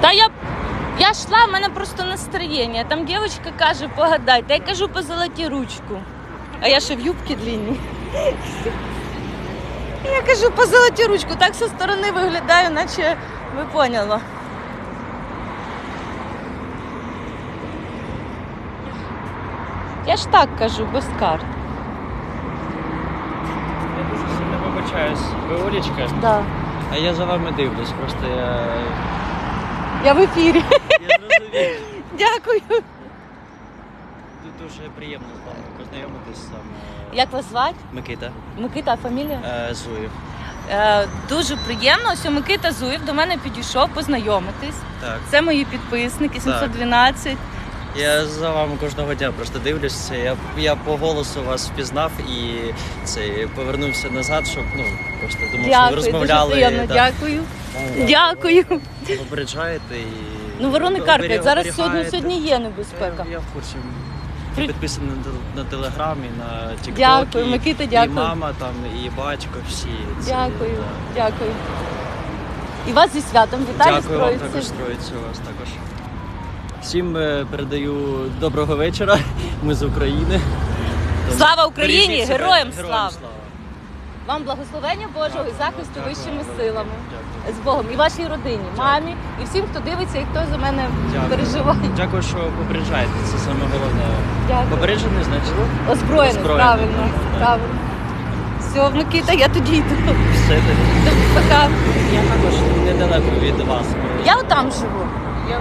Та я, я йшла, в мене просто настроєння. Там дівчинка каже, погадай. Та я кажу по золоті ручку. А я ще в юбці длинній. Я кажу по золоті ручку, так зі сторони виглядаю, наче ви поняла. Я ж так кажу, без карт. Я дуже сильно вибачаюсь. Ви Олічка? Да. А я за вами дивлюсь, просто я. Я в ефірі. Я зрозумів. Дякую. Дуже приємно з вами познайомитись саме. Як вас звати? Микита Микита, а фамілія? е, Зуєв. Е, дуже приємно. Ось Микита Зуєв до мене підійшов познайомитись. Так. Це мої підписники, 712. Я за вами кожного дня просто дивлюся. Я, я по голосу вас впізнав і це повернувся назад, щоб ну просто думав, що ви Дякую, розмовляли. дуже приємно. да. Дякую. Да. Дякую. Попереджаєте і. Ну, ворони каркають. Зараз сьогодні, сьогодні є небезпека. Я, я в курсі. При- Підписаний на, на телеграмі, на TikTok. Дякую, і, Микита, І мама там, і батько, всі. Це, Дякую, да. дякую. І вас зі святом вітаю Дякую вам також троїці вас також. Всім е, передаю доброго вечора. Ми з України. Слава Україні! себе. Героям Героям слава! Вам благословення Божого і захисту Дякую вищими вам. силами. Дякую. З Богом і вашій родині, мамі, і всім, хто дивиться і хто за мене Дякую. переживає. Дякую, що попереджаєте. Це саме головне. Дякую. Попереджений, значить. Озброєний, Озброєний, правильно. да. правильно. Все, Микита, я тоді йду. Все тоді. Пока. Я також недалеко від вас. Я отам живу. Я